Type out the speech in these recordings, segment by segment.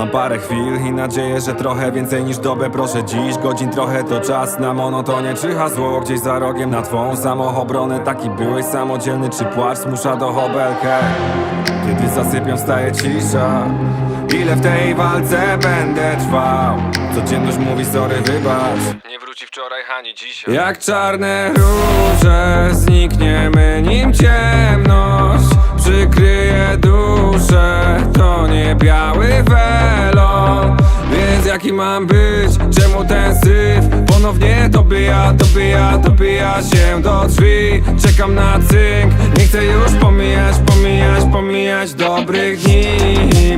Mam parę chwil i nadzieję, że trochę więcej niż dobę. Proszę dziś, godzin trochę to czas na monotonie. Czy hasło gdzieś za rogiem na twą samoobronę? Taki byłeś samodzielny, czy płacz zmusza do hobelkę? Kiedy zasypią staje cisza. Ile w tej walce będę trwał? Codzienność mówi sorry, wybacz. Nie wróci wczoraj, ani dzisiaj. Jak czarne róże Znikniemy nim ciemność jaki mam być? Czemu ten syf? Ponownie dobija, dobija, dobija się do drzwi Czekam na cynk Nie chcę już pomijać, pomijać, pomijać dobrych dni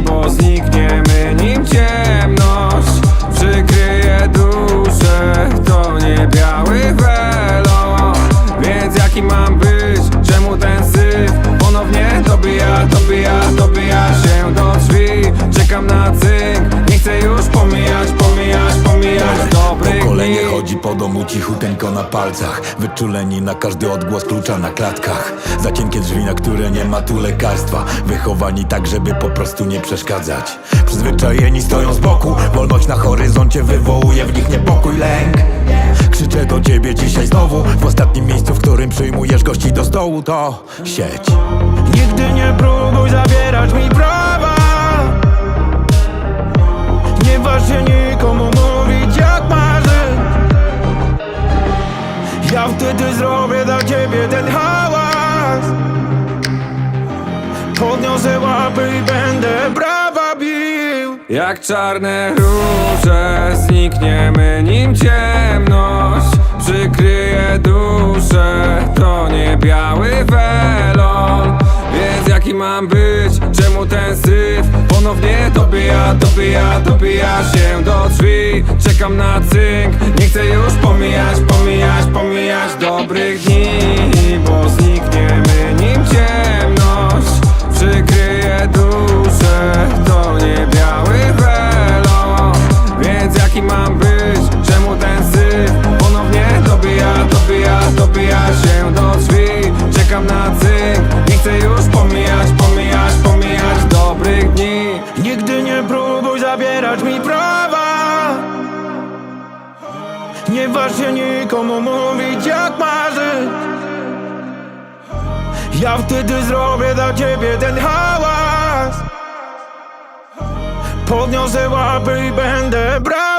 po domu cichuteńko na palcach Wyczuleni na każdy odgłos klucza na klatkach. Za cienkie drzwi, na które nie ma tu lekarstwa Wychowani tak, żeby po prostu nie przeszkadzać. Przyzwyczajeni stoją z boku Wolność na horyzoncie wywołuje w nich niepokój, lęk. Krzyczę do ciebie dzisiaj znowu W ostatnim miejscu, w którym przyjmujesz gości do stołu To sieć. Nigdy nie próbuj zabierać mi prawa Ja wtedy zrobię dla ciebie ten hałas. Podniosę łapy i będę brawa bił. Jak czarne róże Znikniemy nim ciemność Przykryje duszę. To nie biały welon Więc jaki mam być? Czemu ten syf? Ponownie dobija, dobija, dobija się do drzwi. Czekam na cynk Nie chcę już pomijać, pomijać, jaki mam być? Czemu ten syf? Ponownie dobija, dobija, dobija się do drzwi? Czekam na cynk Nie chcę już pomijać, pomijać, pomijać dobrych dni. Nigdy nie próbuj zabierać mi prawa. Nie waż się nikomu mówić jak marzy Ja wtedy zrobię dla ciebie ten hałas. Podniosę łapy i będę brał